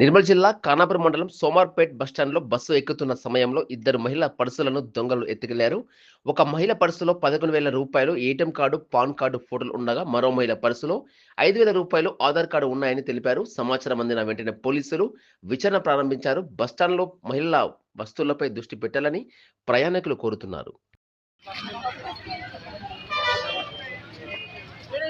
నిర్మల్ జిల్లా ఖానాపురం మండలం సోమార్పేట్ బస్టాండ్లో బస్సు ఎక్కుతున్న సమయంలో ఇద్దరు మహిళ పర్సులను దొంగలు ఎత్తుకెళ్ళారు. ఒక మహిళ పర్సులో పదకొండు వేల రూపాయలు ఏటీఎం కార్డు పాన్ కార్డు ఫోటోలు ఉండగా మరో మహిళ పర్సులో ఐదు వేల రూపాయలు ఆధార్ కార్డు ఉన్నాయని తెలిపారు. సమాచారం అందిన వెంటనే పోలీసులు విచారణ ప్రారంభించారు. బస్టాండ్లో మహిళల వస్తువులపై దృష్టి పెట్టాలని ప్రయాణికులు కోరుతున్నారు.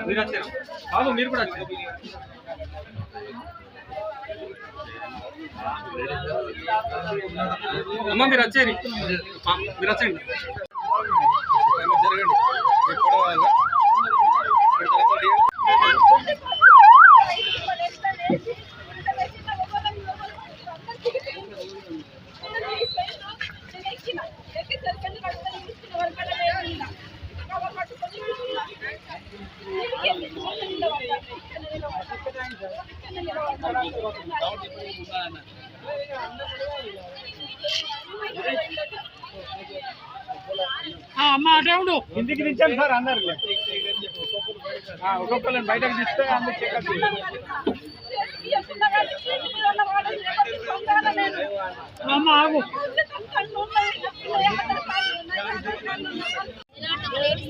మీరు మీరు కూడా వచ్చారు అమ్మ మీరు వచ్చారు మీరు వచ్చండి జరగండి అమ్మ అటే ఉండు ఇంటికి దించాను సార్ అందరు. ఒక్కొక్కరిని బయటకు తీస్తే అందరు చెకప్ అమ్మ ఆగు.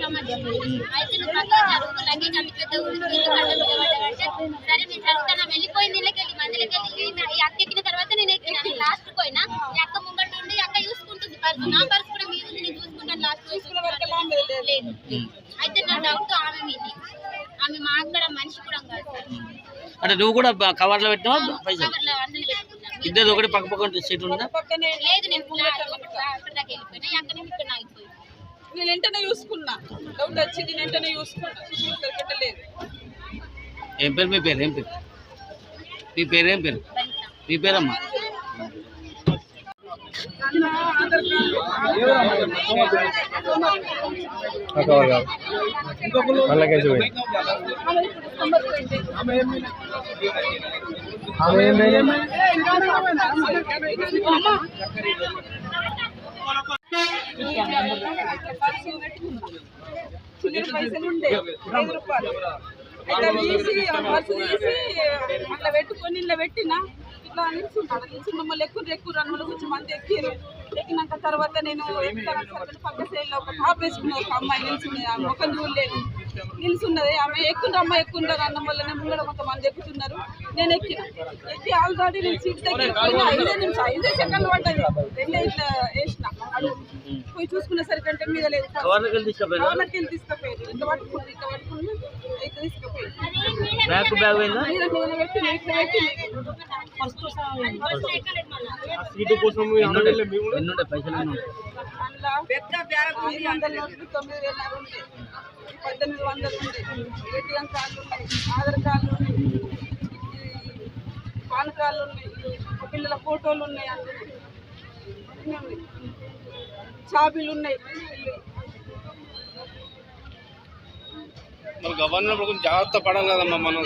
సమాజం అయితే నువ్వు ప్రక్కన జరుగు లగేజ్ అంత పెద్ద ఇల్లు కట్టలు లేదు అయితే నా డౌట్ ఆమె మీద. ఆమె మా అక్కడ మనిషి కూడా కాదు. అంటే నువ్వు కూడా కవర్లో పెట్టినావా? పైసలు? కవర్లో అన్నలు పెట్టుకున్నాను ఇద్దరు ఒకటి పక్క పక్కన సీట్ ఉందా? లేదు నేను అక్కడ దాకా వెళ్ళిపోయినా. ఈ అక్క నేను ఇక్కడ ఆగిపోయింది నేను వెంటనే చూసుకున్నా. డౌట్ వచ్చింది నేను వెంటనే చూసుకున్నా. పెట్టలేదు. ఏం పేరు? మీ పేరు ఏం పేరు? మీ పేరు ఏం పేరు? మీ పేరమ్మా? చిల్లర పైసలు ఉండే. ఐదు రూపాయలు. అయితే అవి ఆ పర్సు తీసి అట్లా పెట్టుకొని ఇలా పెట్టిన. ఇట్లా నిల్చున్నాడు నిల్చున్న మమ్మల్ని ఎక్కువ ఎక్కువ రన్నులు కొంచెం మంది ఎక్కిరు ఎక్కినాక తర్వాత నేను ఎక్కుతాను పక్క సైడ్లో ఒక టాప్ వేసుకున్న ఒక అమ్మాయి నిల్చున్నది ఆమె ఒక చూడలేదు. నిల్చున్నది. ఆమె ఎక్కుండ్రు అమ్మాయి ఎక్కుంటారు అన్న వల్లనే నేను ముంగడ కొంతమంది ఎక్కుతున్నారు. నేను ఎక్కిన. ఎక్కి ఆల్రెడీ నేను సీట్ దగ్గర ఐదే నిమిషం ఐదే సెకండ్ పడ్డది. రెండే ఇట్లా వేసిన. పోయి చూసుకునేసరికి అంటే మీద లేదు. వెళ్ళి తీసుకుపోయారు ఇంత పట్టుకుంది ఇంత పట్టుకుంది అయితే తీసుకుపోయారు బ్యాగ్ బ్యాగ్ సీటు కోసం ఎన్నుండే? పైసలు పెద్ద బ్యాగ్ తొమ్మిది వేల పద్దెనిమిది వందలు ఉంటాయి ఏటీఎం కార్డులు ఉన్నాయి. ఆధార్ కార్డులు ఉన్నాయి. పాన్ కార్డులు ఉన్నాయి. పిల్లల ఫోటోలు ఉన్నాయి అన్నీ ఉన్నాయి. చాబీలు ఉన్నాయి మరి గవర్నర్ కొంచెం జాగ్రత్త పడాలి కదమ్మా మనం